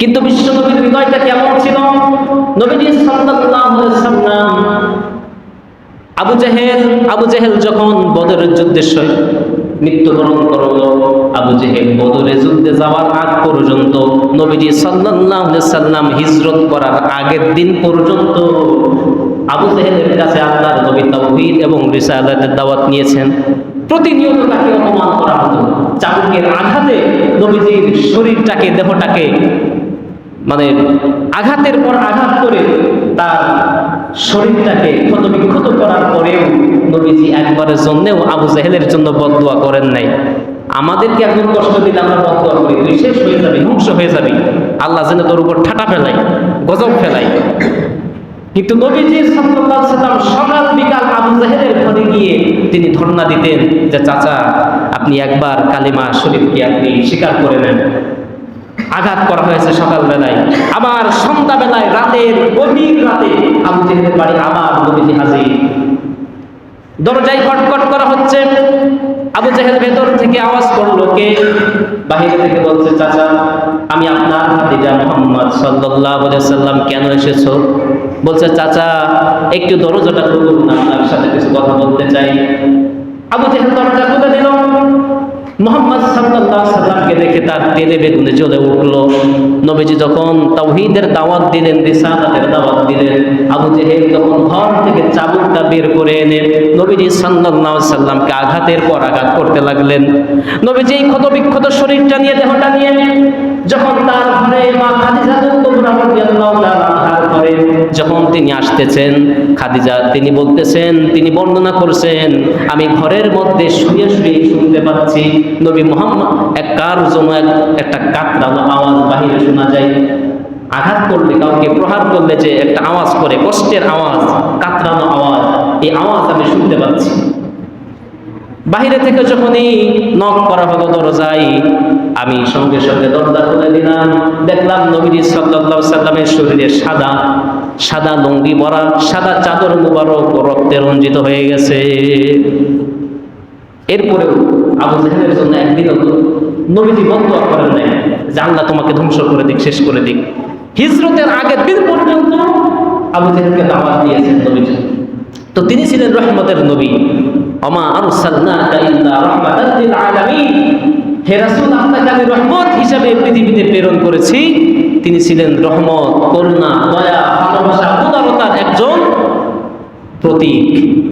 কিন্তু বিশ্ব নবীর হৃদয়টা কেমন ছিল? নবীজি সাল্লাম আবু জেহেল আবু জেহেল যখন বদরের যুদ্ধের সহিত মৃত্যুবরণ করল, আবু জেহেল বদরের যুদ্ধে যাওয়ার আগ পর্যন্ত নবীজি আলাইহি সাল্লাম হিজরত করার আগের দিন পর্যন্ত আবু জেহেলের কাছে আল্লাহর নবী তাওহীদ এবং রিসালাতের দাওয়াত নিয়েছেন। প্রতিনিয়ত তাকে অপমান করা হতো। চাবুকের আঘাতে নবীজির শরীরটাকে, দেহটাকে মানে আঘাতের পর আঘাত করে তার শরীরটাকে ক্ষত বিক্ষত করার পরেও নবীজি একবারের জন্যেও আবু জাহেলের জন্য বদদোয়া করেন নাই। আমাদেরকে একজন কষ্ট দিলে আমরা বদদোয়া করি, তুই শেষ হয়ে যাবি, ধ্বংস হয়ে যাবি। আল্লাহ যেন তোর উপর ঠাটা ফেলাই গজব ফেলাই কিন্তু নবীজি সাল্লাম সকাল বিকাল আবু জাহেলের ঘরে গিয়ে তিনি ধর্ণা দিতেন যে, চাচা, আপনি একবার কালিমা শরীফকে আপনি স্বীকার করে নেন। আঘাত করা হয়েছে সকালবেলায়। আবার সন্ধ্যাবেলায় রাতের গভীর রাতে আবু জেহেলের বাড়ি আবার নবীজি হাজির। দরজায় খটখট করা হচ্ছে। আবু জেহেল ভেতর থেকে আওয়াজ করল, কে? বাহির থেকে বলছে, চাচা, আমি আপনার ভাতিজা মোহাম্মদ আলাইহি সাল্লাম কেন এসেছ? বলছে, চাচা, একটু দরজাটা খুলুন, আপনার সাথে কিছু কথা বলতে চাই। আবু জেহেল দরজা খুলে দিল। মোহাম্মদ আলাইহি সাল্লামকে দেখে তার তেলে বেগুনে জ্বলে উঠল। নবীজি যখন তাওহীদের দাওয়াত দিলেন, রিসালাতের দাওয়াত দিলেন, আবু জেহেল তখন ঘর থেকে চাবুকটা বের করে এনে নবীজি আলাইহি সাল্লামকে আঘাতের পর আঘাত করতে লাগলেন। নবীজি এই ক্ষত বিক্ষত শরীরটা নিয়ে দেহটা নিয়ে যখন তার ঘরে মা খাদিজা রাদিয়াল্লাহু তাআলা যখন তিনি আসতেছেন, খাদিজা তিনি বলতেছেন, তিনি বর্ণনা করছেন, আমি ঘরের মধ্যে শুয়ে শুয়ে শুনতে পাচ্ছি, নবী মোহাম্মদ এক কার জন্য একটা কাতরানো আওয়াজ বাহিরে শোনা যায়। আঘাত করলে, কাউকে প্রহার করলে যে একটা আওয়াজ করে, কষ্টের আওয়াজ, কাতরানো আওয়াজ, এই আওয়াজ আমি শুনতে পাচ্ছি। বাহিরে থেকে যখনই নক করা হলো দরজায়, আমি সঙ্গে সঙ্গে দরজা খুলে দিলাম, দেখলাম নবীজি সাল্লাল্লাহু সাল্লামের শরীরে সাদা সাদা লুঙ্গি পরা, সাদা চাদর মুবারক রক্তে রঞ্জিত হয়ে গেছে। এরপরেও আবু জাহেলের জন্য একদিনও তো নবীজি বন্ধ করেন নাই, যে আল্লাহ তোমাকে ধ্বংস করে দিক, শেষ করে দিক। হিজরতের আগের দিন পর্যন্ত আবু জাহেলকে দাওয়াত দিয়েছেন নবীজি। তো তিনি ছিলেন রহমতের নবী। অমা আরসালনাকা ইল্লা রাহমাতাল লিল আলামিন। হে রাসূল রহমত হিসাবে পৃথিবীতে প্রেরণ করেছি। তিনি ছিলেন রহমত, করুণা, দয়া ভালোবাসা উদারতার একজন প্রতীক।